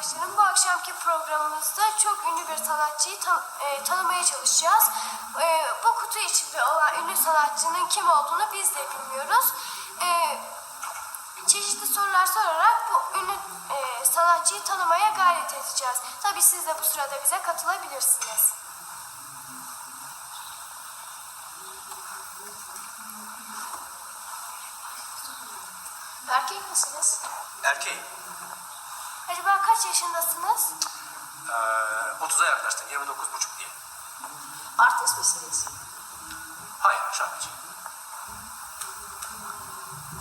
Arkadaşlarım. Bu akşamki programımızda çok ünlü bir sanatçıyı tan- e, tanımaya çalışacağız. E, bu kutu içinde olan ünlü sanatçının kim olduğunu biz de bilmiyoruz. E, çeşitli sorular sorarak bu ünlü e, sanatçıyı tanımaya gayret edeceğiz. Tabii siz de bu sırada bize katılabilirsiniz. Erkek misiniz? Erkeğim. Acaba kaç yaşındasınız? Ee, 30'a yaklaştım. 29 buçuk diye. Artist misiniz? Hayır şarkıcı.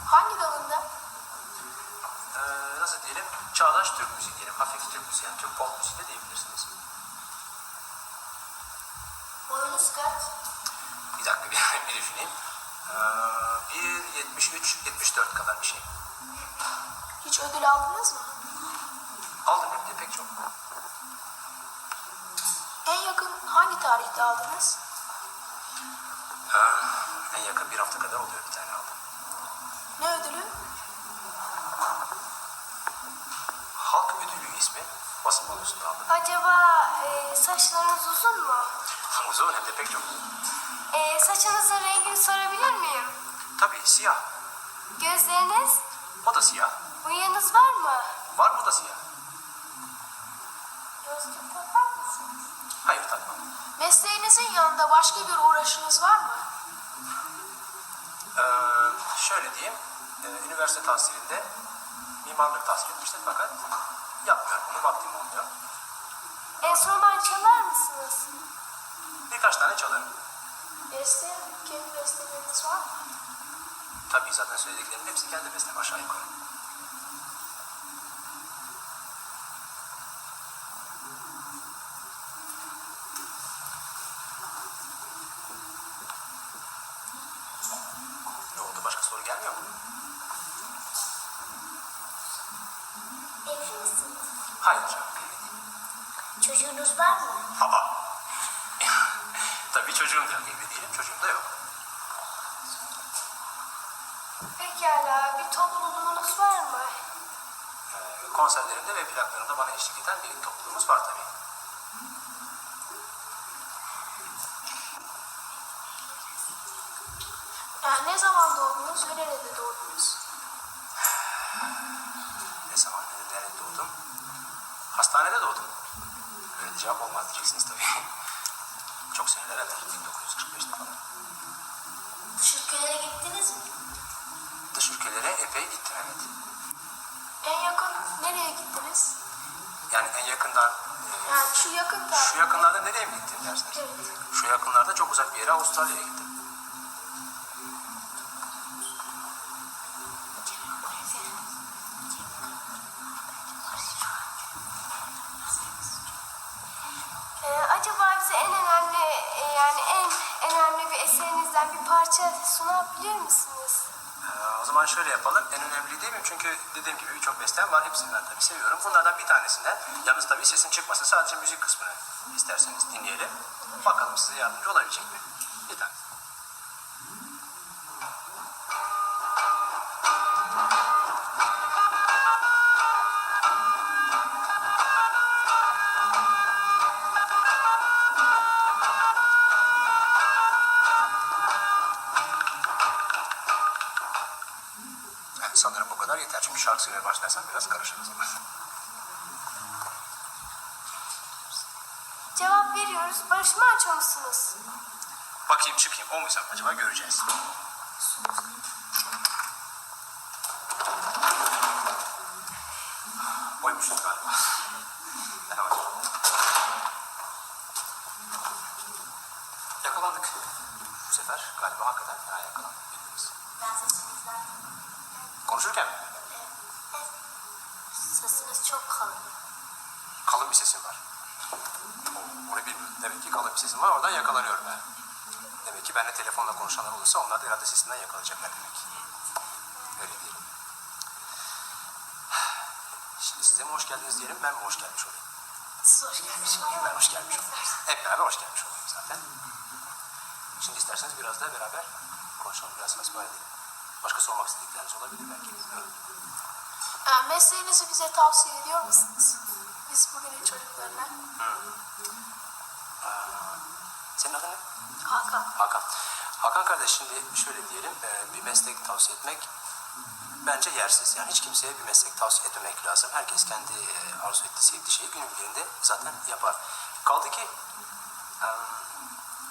Hangi dalında? Ee, nasıl diyelim? Çağdaş Türk müziği diyelim. Hafif Türk müziği. Yani Türk pop müziği de diyebilirsiniz. Boyunuz kaç? Bir dakika bir, bir düşüneyim. Ee, 1.73-74 kadar bir şey. Hiç ödül aldınız mı? Aldım hem de pek çok. En yakın hangi tarihte aldınız? Ee, en yakın bir hafta kadar oluyor bir tane aldım. Ne ödülü? Halk ödülü ismi. Basın balosunda aldım. Acaba e, saçlarınız uzun mu? Uzun hem de pek çok. E, saçınızın rengini sorabilir miyim? Tabii siyah. Gözleriniz? O da siyah. Bıyığınız var mı? Var mı o da siyah? Gözlük takar mısınız? Hayır takmam. Mesleğinizin yanında başka bir uğraşınız var mı? Ee, şöyle diyeyim, e, üniversite tahsilinde mimarlık tahsil etmiştim fakat yapmıyorum. Bunu vaktim olmuyor. Enstrüman çalar mısınız? Birkaç tane çalarım. Beste, kendi besteleriniz var mı? Tabii zaten söylediklerimin hepsi kendi bestem aşağı yukarı. Ne oldu? Mu? Evli misiniz? Hayır. Çocuğunuz var mı? Aa. Tabii çocuğum da yok. Evli değilim. Çocuğum da yok. Pekala, bir topluluğunuz var mı? Ee, konserlerimde ve plaklarımda bana eşlik eden bir topluluğumuz var tabii. Yani ne zaman doğdunuz ve nerede doğdunuz? Ne zaman, ne- nerede doğdum? Hastanede doğdum. Böyle cevap olmaz diyeceksiniz tabii. Çok seneler evvel, 1945'te falan. Dış ülkelere gittiniz mi? Dış ülkelere epey gittim evet. En yakın nereye gittiniz? Yani en yakından, e, Yani şu yakın tarih. şu yakınlarda nereye mi gittim dersiniz? Evet. Şu yakınlarda çok uzak bir yere Avustralya'ya gittim. Bir parça sunabilir misiniz? Ee, o zaman şöyle yapalım. En önemli değil mi? Çünkü dediğim gibi birçok bestem var. Hepsini ben tabii seviyorum. Bunlardan bir tanesinden, yalnız tabii sesin çıkmasın. Sadece müzik kısmını isterseniz dinleyelim. Bakalım size yardımcı olabilecek mi? Bir tane. Şarkı söylemeye başlarsam biraz karışır o zaman. Cevap veriyoruz. Barış Manço musunuz? Bakayım çıkayım. O muysam acaba göreceğiz. Oymuşuz galiba. Merhaba. Yakalandık. Bu sefer galiba hakikaten yakalandık birbirimiz. Ben sesinizden. Konuşurken mi? Sesiniz çok kalın. Kalın bir sesim var. Onu bilmiyorum. Demek ki kalın bir sesim var. Oradan yakalanıyorum ben. Demek ki benimle telefonla konuşanlar olursa onlar da herhalde sesinden yakalayacaklar demek. Öyle diyelim. Şimdi size mi hoş geldiniz diyelim, ben mi hoş gelmiş olayım? Siz hoş geldiniz. Ben hoş gelmiş olayım. Hep beraber hoş gelmiş olayım zaten. Şimdi isterseniz biraz da beraber konuşalım, biraz hasbihal edelim. Başka sormak istedikleriniz olabilir belki. bilmiyorum. Ha, mesleğinizi bize tavsiye ediyor musunuz? Biz bugünün çocuklarına. Senin adın ne? Hakan. Hakan. Hakan kardeş şimdi şöyle diyelim, e, bir meslek tavsiye etmek bence yersiz. Yani hiç kimseye bir meslek tavsiye etmemek lazım. Herkes kendi e, arzu ettiği, sevdiği şeyi günün birinde zaten yapar. Kaldı ki e,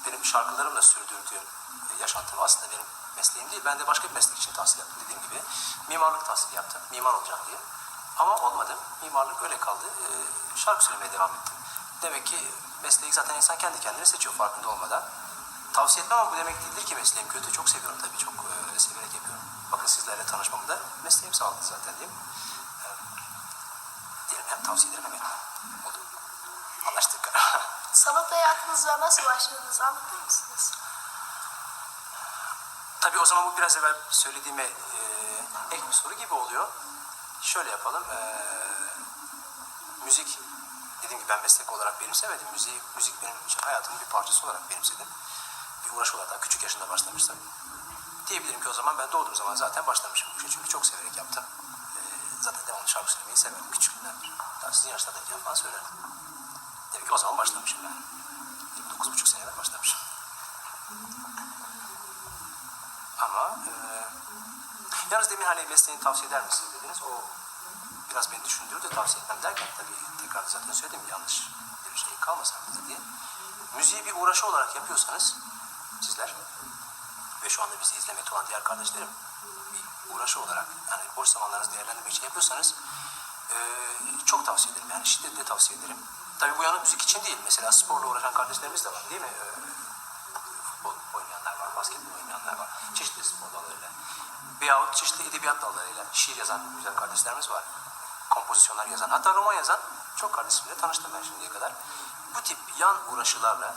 benim şarkılarımla sürdürdüğüm e, yaşantım aslında benim mesleğim değil. Ben de başka bir meslek için tahsil yaptım dediğim gibi. Mimarlık tahsili yaptım. Mimar olacağım diye. Ama olmadı. Mimarlık öyle kaldı. E, şarkı söylemeye devam ettim. Demek ki mesleği zaten insan kendi kendine seçiyor farkında olmadan. Tavsiye etmem ama bu demek değildir ki mesleğim kötü. Çok seviyorum tabii. Çok e, severek yapıyorum. Bakın sizlerle tanışmamı da mesleğim sağladı zaten değil mi? E, diyelim hem tavsiye ederim hem etmem. Anlaştık. Sanat hayatınıza nasıl başladınız anlatır mısınız? Tabii o zaman bu biraz evvel söylediğime e, ek bir soru gibi oluyor. Şöyle yapalım. E, müzik dediğim gibi ben meslek olarak benimsemedim. Müziği, müzik benim için hayatımın bir parçası olarak benimsedim. Bir uğraş olarak daha küçük yaşında başlamıştım. Diyebilirim ki o zaman ben doğduğum zaman zaten başlamışım bu işe. Çünkü çok severek yaptım. E, zaten devamlı şarkı söylemeyi severdim küçüklüğümden beri. Daha sizin yaşlardayken falan söylerdim. Demek ki o zaman başlamışım ben. 29,5 seneden başlamışım. Ama e, yalnız demin hani mesleğini tavsiye eder misiniz dediniz. O biraz beni düşündürdü tavsiye etmem derken tabii tekrar zaten söyledim yanlış bir şey kalmasın aklınızda diye. Müziği bir uğraşı olarak yapıyorsanız sizler ve şu anda bizi izlemekte olan diğer kardeşlerim bir uğraşı olarak yani boş zamanlarınızı değerlendirmek için yapıyorsanız e, çok tavsiye ederim. Yani şiddetle tavsiye ederim. Tabii bu yalnız müzik için değil. Mesela sporla uğraşan kardeşlerimiz de var değil mi? E, Çeşitli spor dallarıyla. Veyahut çeşitli edebiyat dallarıyla şiir yazan güzel kardeşlerimiz var. Kompozisyonlar yazan, hatta roman yazan çok kardeşimle tanıştım ben şimdiye kadar. Bu tip yan uğraşılarla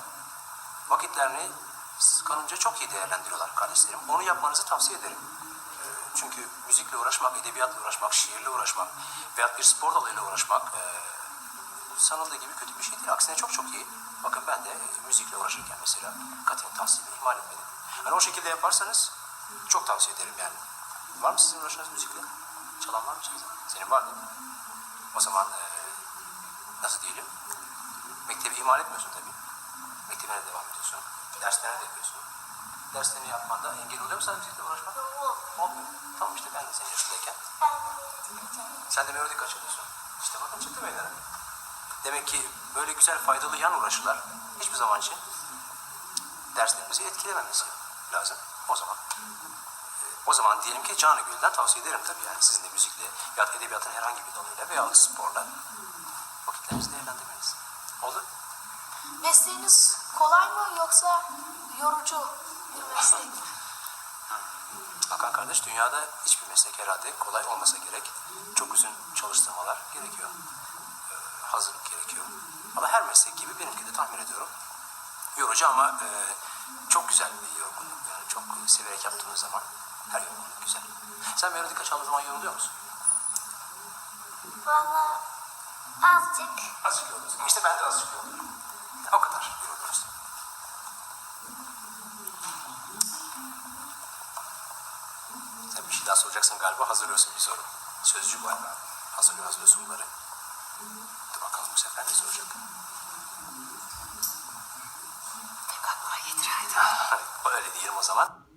vakitlerini kanımca çok iyi değerlendiriyorlar kardeşlerim. Onu yapmanızı tavsiye ederim. Ee, Çünkü müzikle uğraşmak, edebiyatla uğraşmak, şiirle uğraşmak veyahut bir spor dalıyla uğraşmak e, sanıldığı gibi kötü bir şey değil. Aksine çok çok iyi. Bakın ben de e, müzikle uğraşırken mesela katiyen tahsilini ihmal etmedim. Hani o şekilde yaparsanız çok tavsiye ederim yani. Var mı sizin uğraşınız müzikle? Çalan var mı sizin? Senin var değil mi? O zaman e, nasıl diyelim? Mektebi ihmal etmiyorsun tabii. Mektebine de devam ediyorsun. Derslerine de yapıyorsun. Derslerini yapmanda engel oluyor mu sana müzikle uğraşmak? Olmuyor. Tamam işte ben de senin yaşındayken. Sen de melodik açılıyorsun. İşte bakın çıktı meydana. Demek ki böyle güzel faydalı yan uğraşılar hiçbir zaman için derslerimizi etkilememesi lazım. O zaman o zaman diyelim ki canı gönülden tavsiye ederim tabii yani sizin de müzikle ya da edebiyatın herhangi bir dalıyla veya sporla vakitlerinizi değerlendirmeniz. Oldu? Mesleğiniz kolay mı yoksa yorucu bir meslek mi? Hakan kardeş dünyada hiçbir meslek herhalde kolay olmasa gerek. Çok uzun çalıştırmalar gerekiyor. Ee, hazırlık gerekiyor. Ama her meslek gibi benimki de tahmin ediyorum. Yorucu ama e, çok güzel bir yorgunluk. Yani çok severek yaptığımız zaman her yorgunluk güzel. Sen melodika çaldığın zaman yoruluyor musun? Valla azıcık. Azıcık yoruluyorsun. İşte ben de azıcık yoruluyorum. O kadar yoruluyoruz. Sen bir şey daha soracaksın galiba hazırlıyorsun bir soru. Sözcü galiba. Hazırlıyor hazırlıyorsun bunları. Dur bakalım bu sefer ne soracak? Pek aklıma getireydim. Öyle diyelim o zaman.